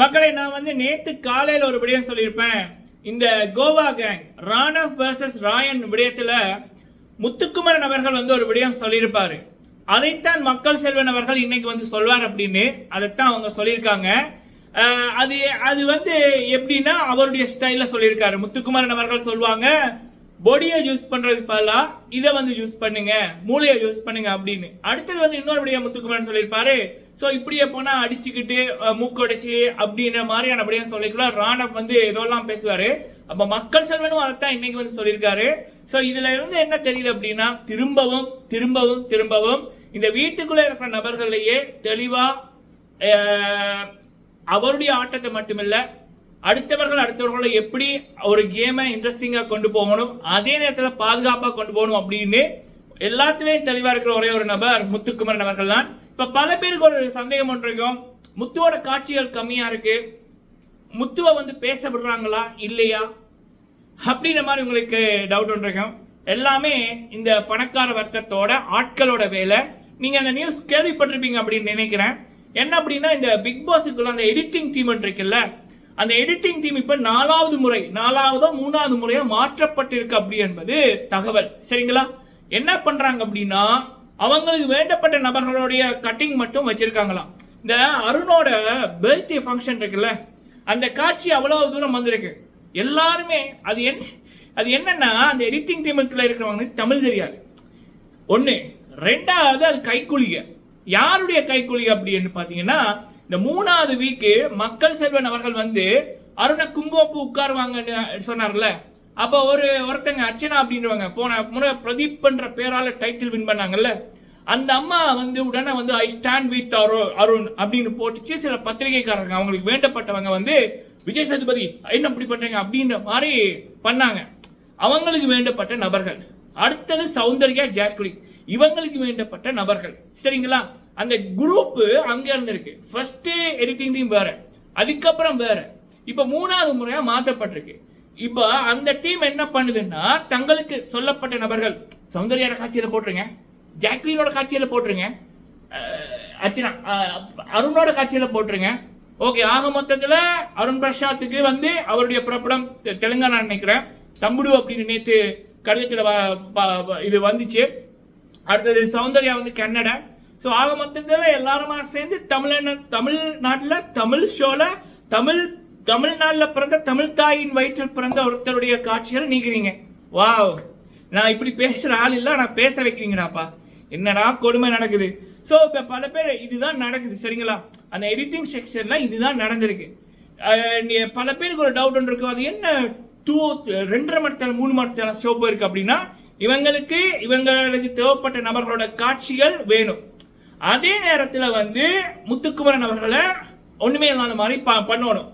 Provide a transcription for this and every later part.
மக்களை நான் வந்து நேற்று காலையில் ஒரு விடயம் சொல்லியிருப்பேன். இந்த கோவா கேங் ராணவ் வர்சஸ் ராயன் விடயத்தில் முத்துக்குமரன் அவர்கள் வந்து ஒரு விடயம் சொல்லியிருப்பாரு. அதைத்தான் மக்கள் செல்வன் அவர்கள் இன்னைக்கு வந்து சொல்வார் அப்படின்னு அதைத்தான் அவங்க சொல்லியிருக்காங்க. அது அது வந்து எப்படின்னா அவருடைய ஸ்டைலில் சொல்லியிருக்காரு. முத்துக்குமரன் அவர்கள் சொல்லுவாங்க பொடியை யூஸ் பண்றதுக்கு பதிலா இதை வந்து யூஸ் பண்ணுங்க மூளையை யூஸ் பண்ணுங்க அப்படின்னு. அடுத்தது வந்து இன்னொரு விடயம் முத்துக்குமரன் சொல்லியிருப்பாரு. ஸோ இப்படியே போனா அடிச்சுக்கிட்டு அஹ், மூக்கடைச்சு அப்படின்ற மாதிரியான விடயம் சொல்லிக்கலாம் ராணவ் வந்து இதெல்லாம் பேசுவாரு. அப்ப மக்கள் செல்வனும் அதைத்தான் இன்னைக்கு வந்து சொல்லியிருக்காரு. ஸோ இதுல இருந்து என்ன தெரியுது அப்படின்னா திரும்பவும் திரும்பவும் திரும்பவும் இந்த வீட்டுக்குள்ள இருக்கிற நபர்களையே தெளிவா அவருடைய ஆட்டத்தை மட்டுமில்லை அடுத்தவர்கள் அடுத்தவர்களை எப்படி ஒரு கேமை இன்ட்ரெஸ்டிங்காக கொண்டு போகணும் அதே நேரத்தில் பாதுகாப்பாக கொண்டு போகணும் அப்படின்னு எல்லாத்துலேயும் தெளிவாக இருக்கிற ஒரே ஒரு நபர் முத்துக்குமரன் அவர்கள் தான். இப்போ பல பேருக்கு ஒரு சந்தேகம் ஒன்று இருக்கும். முத்துவோட காட்சிகள் கம்மியாக இருக்கு. முத்துவை வந்து பேச விடுறாங்களா இல்லையா? அப்படின்ற மாதிரி உங்களுக்கு டவுட் ஒன்றையும் எல்லாமே இந்த பணக்கார வர்க்கத்தோட ஆட்களோட வேலை. நீங்கள் அந்த நியூஸ் கேள்விப்பட்டிருப்பீங்க அப்படின்னு நினைக்கிறேன். என்ன அப்படின்னா இந்த பிக் பாஸுக்குள்ள அந்த எடிட்டிங் டீம் இருக்குல்ல அந்த எடிட்டிங் டீம் இப்ப நாலாவது முறை நாலாவதோ மூணாவது முறையா மாற்றப்பட்டிருக்கு அப்படி என்பது தகவல். சரிங்களா? என்ன பண்றாங்க அப்படின்னா அவங்களுக்கு வேண்டப்பட்ட நபர்களுடைய கட்டிங் மட்டும் வச்சிருக்காங்களாம். இந்த அருணோட பர்த்டே ஃபங்க்ஷன் இருக்குல்ல அந்த காட்சி அவ்வளவு தூரம் வந்திருக்கு. எல்லாருமே அது என்ன அது என்னன்னா அந்த எடிட்டிங் டீமுக்குள்ள இருக்கிறவங்களுக்கு தமிழ் தெரியாது. ஒன்று ரெண்டாவது அது கைக்கூலிக யாருடைய கைக்கூலிக அப்படின்னு பார்த்தீங்கன்னா இந்த மூணாவது வீக்கு மக்கள் செல்வன் அவர்கள் வந்து அருண குங்குமப்பூ உட்காருவாங்கன்னு சொன்னார்ல. அப்போ ஒரு ஒருத்தங்க அர்ச்சனா அப்படின்றவங்க போன முறை பிரதீப் பண்ற பேரால டைட்டில் வின் பண்ணாங்கல்ல. அந்த அம்மா வந்து உடனே வந்து I stand with Arun Arun அப்படின்னு போட்டுச்சு. சில பத்திரிகைக்காரங்க அவங்களுக்கு வேண்டப்பட்டவங்க வந்து விஜய் சதுபதி என்ன இப்படி பண்றீங்க? அப்படின்ற மாதிரி பண்ணாங்க. அவங்களுக்கு வேண்டப்பட்ட நபர்கள். அடுத்தது சௌந்தர்யா ஜாக்லி இவங்களுக்கு வேண்டப்பட்ட நபர்கள். சரிங்களா? அந்த குரூப் அங்கே இருந்திருக்கு. ஃபஸ்ட்டு எடிட்டிங் டீம் வேறு. அதுக்கப்புறம் வேற. இப்போ மூணாவது முறையாக மாற்றப்பட்டிருக்கு. இப்போ அந்த டீம் என்ன பண்ணுதுன்னா தங்களுக்கு சொல்லப்பட்ட நபர்கள் சௌந்தர்யோட காட்சியில் போட்டுருங்க ஜாக்லினோட காட்சியில் போட்டுருங்க அர்ச்சனா அருணோட காட்சியில் போட்டுருங்க. ஓகே ஆக மொத்தத்தில் அருண் பிரசாத்துக்கு வந்து அவருடைய புறப்படம் தெ- தெலுங்கானா நினைக்கிறேன். தம்புடு அப்படின்னு நேற்று கடிதத்தில் இது வந்துச்சு. அடுத்தது சௌந்தர்யா வந்து கன்னடா ஸோ ஆக மொத்தத்தில் எல்லாருமா சேர்ந்து தமிழ் தமிழ்நாட்டில் தமிழ் ஷோல தமிழ் தமிழ்நாட்டில் பிறந்த தமிழ் தாயின் வயிற்றில் பிறந்த ஒருத்தருடைய காட்சிகள் நீக்கிறீங்க. வாவ். நான் இப்படி பேசுகிற ஆள் இல்லை நான் பேச வைக்கிறீங்கடாப்பா. என்னடா கொடுமை நடக்குது. ஸோ இப்போ பல பேர் இதுதான் நடக்குது சரிங்களா? அந்த எடிட்டிங் செக்ஷனில் இதுதான் நடந்திருக்கு. நீ- பல பேருக்கு ஒரு டவுட் ஒன்று இருக்கும் அது என்ன டூ ரெண்டரை மணி நேரம் மூணு மணி நேரம் ஷோ போயிருக்கு அப்படின்னா இவங்களுக்கு இவங்களுக்கு தேவைப்பட்ட நபர்களோட காட்சிகள் வேணும். அதே நேரத்தில் வந்து முத்துக்குமரன் அவர்களை ஒண்ணுமே இல்லாத மாதிரி ப- பண்ணணும்.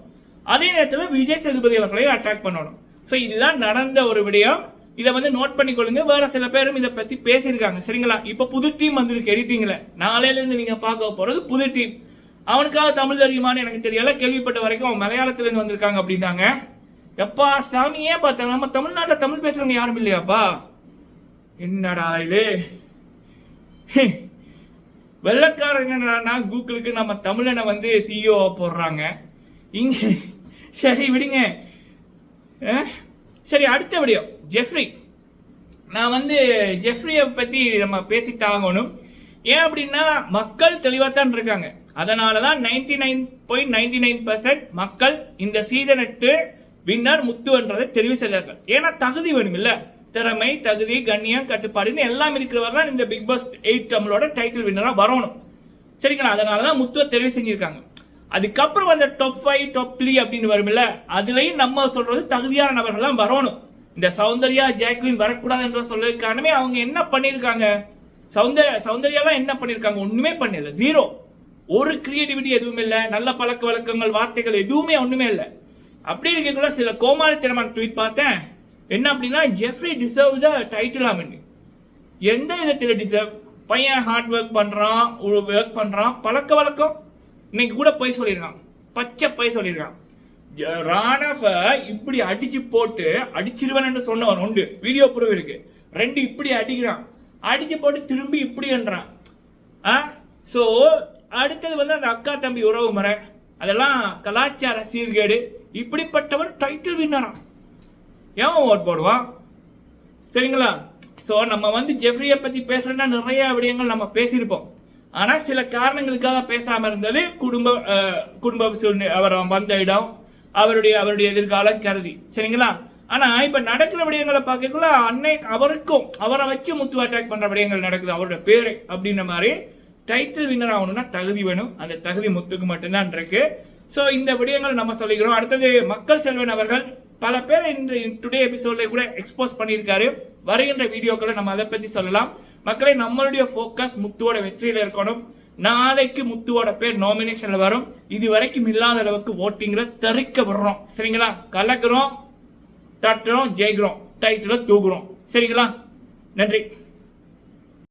அதே நேரத்தில் விஜய் சேதுபதி அவர்களையும் அட்டாக் பண்ணணும். ஸோ இதுதான் நடந்த ஒரு விடயம். இதை வந்து நோட் பண்ணிக்கொள்ளுங்க. வேற சில பேரும் இதை பத்தி பேசியிருக்காங்க. சரிங்களா? இப்போ புது டீம் வந்திருக்கு. எடிட்டிங்ல நாளையிலேருந்து நீங்கள் நீங்க பார்க்க போறது புது டீம் அவனுக்காக தமிழ் தெரியுமான்னு எனக்கு தெரியல. கேள்விப்பட்ட வரைக்கும் அவன் மலையாளத்துலேருந்து வந்திருக்காங்க அப்படின்னாங்க. எப்பா சாமியே பார்த்தாங்க நம்ம தமிழ்நாட்டில் தமிழ் பேசுறவங்க யாரும் இல்லையாப்பா? என்னடா இது? வெள்ளக்காரங்க என்னடான்னா கூகுளுக்கு நம்ம தமிழனை வந்து சிஇஓ போடுறாங்க. இங்க சரி விடுங்க. சரி அடுத்த விடியோ ஜெஃப்ரி. நான் வந்து ஜெஃப்ரியை பற்றி நம்ம பேசித்தாகணும் ஏன் அப்படின்னா மக்கள் தெளிவாக தான் இருக்காங்க. அதனால தான் ninety nine point ninety nine percent மக்கள் இந்த சீசன் எட்டு வின்னர் முத்துன்றதை தெரிவு செய்தார்கள். ஏன்னா தகுதி வேணும் இல்லை திறமை தகுதி கண்ணியம் கட்டுப்பாடுன்னு எல்லாம் இருக்கிறவர் தான் இந்த பிக் பாஸ் எயிட் தமிழோட டைட்டில் வின்னராக வரணும். சரிங்களா? அதனால தான் முத்துவ தெரிவு செஞ்சுருக்காங்க. அதுக்கப்புறம் அந்த டாப் ஃபைவ் டாப் த்ரீ அப்படின்னு வரும்ல அதுலேயும் நம்ம சொல்றது தகுதியான நபர்கள்லாம் வரணும். இந்த சௌந்தர்யா ஜாக்வின் வரக்கூடாது என்ற சொல்றதுக்கானமே அவங்க என்ன பண்ணியிருக்காங்க சௌந்தர்யா சௌந்தர்யாலாம் என்ன பண்ணியிருக்காங்க ஒன்றுமே பண்ணல. ஜீரோ ஒரு கிரியேட்டிவிட்டி எதுவுமே இல்லை. நல்ல பழக்க வழக்கங்கள் வார்த்தைகள் எதுவுமே ஒன்றுமே இல்லை. அப்படி இருக்கக்குள்ள சில கோமாளித்தனமான ட்வீட் பார்த்தேன். என்ன அப்படின்னா ஜெஃப்ரி டிசர்வ் த டைட்டில் ஆமென்னு எந்த விதத்தில் டிசர்வ் பையன் ஹார்ட் ஒர்க் பண்ணுறான் ஒர்க் பண்ணுறான் பழக்க வழக்கம். இன்னைக்கு கூட போய் சொல்லியிருக்கான். பச்சை போய் சொல்லியிருக்கான். ஜ- இப்படி அடிச்சு போட்டு அடிச்சிருவேன் சொன்னவன் உண்டு. வீடியோ ப்ரூவ் இருக்கு. ரெண்டு இப்படி அடிக்கிறான். அடிச்சு போட்டு திரும்பி இப்படி என்றான். ஆ? ஸோ அடுத்தது வந்து அந்த அக்கா தம்பி உறவு முறை. அதெல்லாம் கலாச்சார சீர்கேடு. இப்படிப்பட்டவர் டைட்டில் வின்னரான் ஏன் ஓட் போடுவான்? சரிங்களா? ஸோ நம்ம வந்து ஜெஃப்ரியை பற்றி பேசுகிறோன்னா நிறைய விடயங்கள் நம்ம பேசியிருப்போம். ஆனால் சில காரணங்களுக்காக பேசாமல் இருந்தது குடும்ப குடும்ப சூழ்நிலை அவர் வந்த இடம் அவருடைய அவருடைய எதிர்காலம் கருதி. சரிங்களா? ஆனால் இப்போ நடக்கிற விடயங்களை பார்க்கக்குள்ள அன்னை அவருக்கும் அவரை வச்சு முத்து அட்டாக் பண்ணுற விடயங்கள் நடக்குது. அவரோட பேர் அப்படின்ற மாதிரி டைட்டில் வின்னர் ஆகணும்னா தகுதி வேணும். அந்த தகுதி முத்துக்கு மட்டும்தான் இருக்கு. ஸோ இந்த விடயங்கள் நம்ம சொல்லிக்கிறோம். அடுத்தது மக்கள் செல்வன் அவர்கள். பல பேர் இந்த டுடே எபிசோட்ல கூட எக்ஸ்போஸ் பண்ணியிருக்காரு. வருகின்ற வீடியோக்களை நம்ம அதை பத்தி சொல்லலாம். மக்களை நம்மளுடைய ஃபோக்கஸ் முத்துவோட வெற்றியில இருக்கணும். நாளைக்கு முத்துவோட பேர் நாமினேஷன்ல வரும். இது வரைக்கும் இல்லாத அளவுக்கு ஓட்டிங்ல தெறிக்க விடுறோம். சரிங்களா? கலக்குறோம் தட்டுறோம் ஜெயிக்கிறோம் டைட்டில் தூக்குறோம். சரிங்களா? நன்றி.